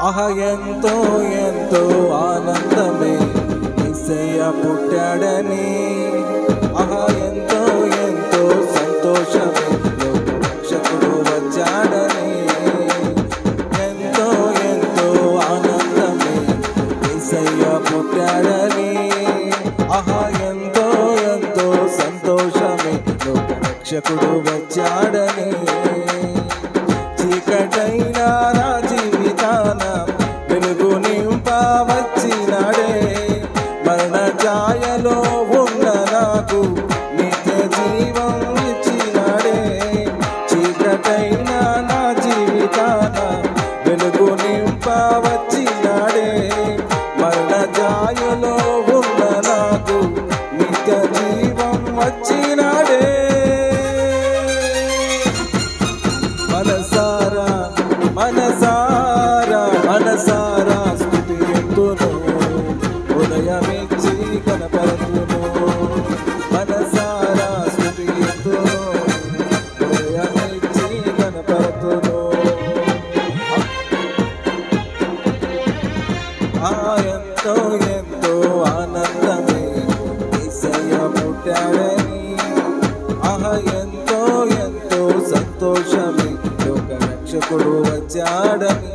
ఆహ ఎంతో ఎంతో ఆనందమే. ఇసయ్య పుట్టాడని. ఆహ ఎంతో ఎంతో సంతోషమే. రక్షకుడు వచ్చాడని. ఎంతో ఎంతో ఆనందమే. ఇసయ్య పుట్టాడని. ఆహ ఎంతో ఎంతో సంతోషమే. రక్షకుడు వచ్చాడని. స్థుతి ఎత్తును ఉదయమిచ్చి కనపరతును మనసారా స్థుతి ఎత్తును ఉదయమిచ్చి కనపరతును ఆ ఎంతో ఎంతో ఆనందమే ఈసయ్య పుట్టాడని ఆహ ఎంతో ఎంతో సంతోషమే లోక రక్షకుడు వచ్చాడని.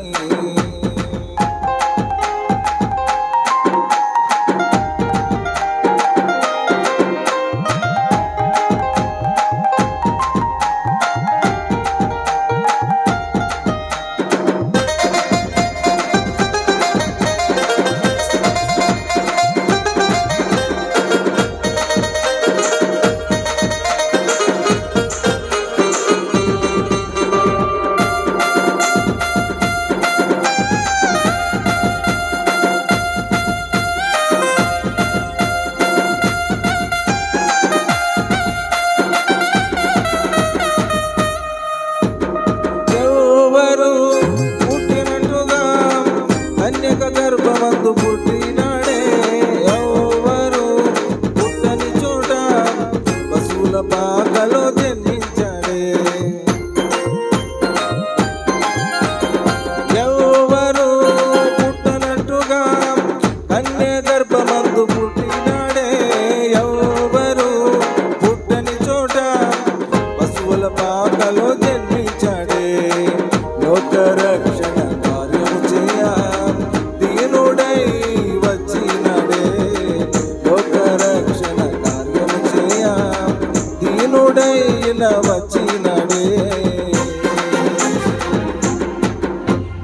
గర్భమందు పుట్టినాడే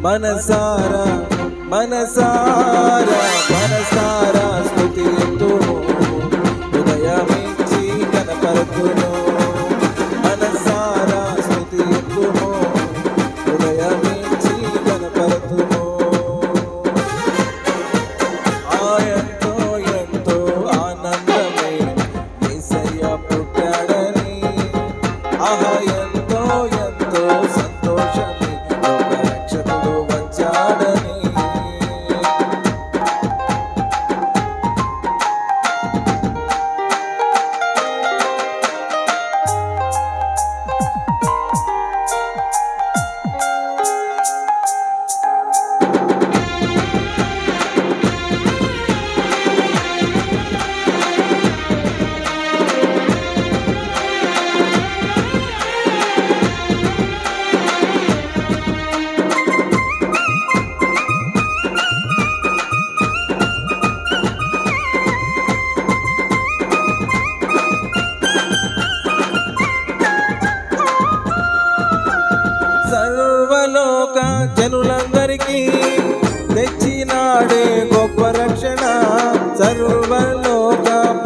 మనసారా మనసారా మనసారా స్థుతి ఎత్తును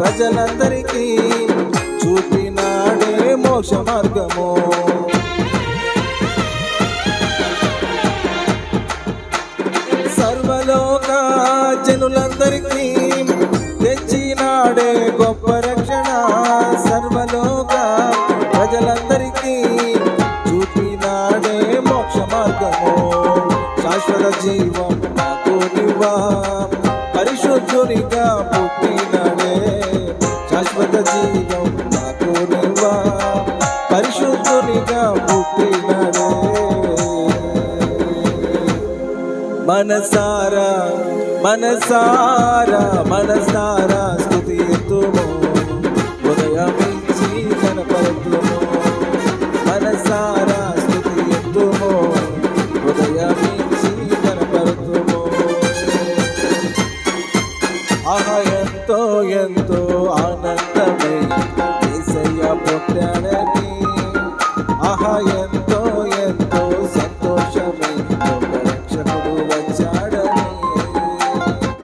ప్రజలందరికీ చూపినాడే మోక్ష మార్గము. సర్వలోక జనులందరికీ తెచ్చినాడే గొప్ప రక్షణ. సర్వలోక ప్రజలందరికీ చూపినాడే మోక్ష మార్గము. శాశ్వత జీవం శాశ్వత జీవం నాకు నివ్వా పరిశుద్ధునిగా పుట్టినడే మనసారా మనసారా మనసారా స్థుతి ఎత్తుమో. Yeah.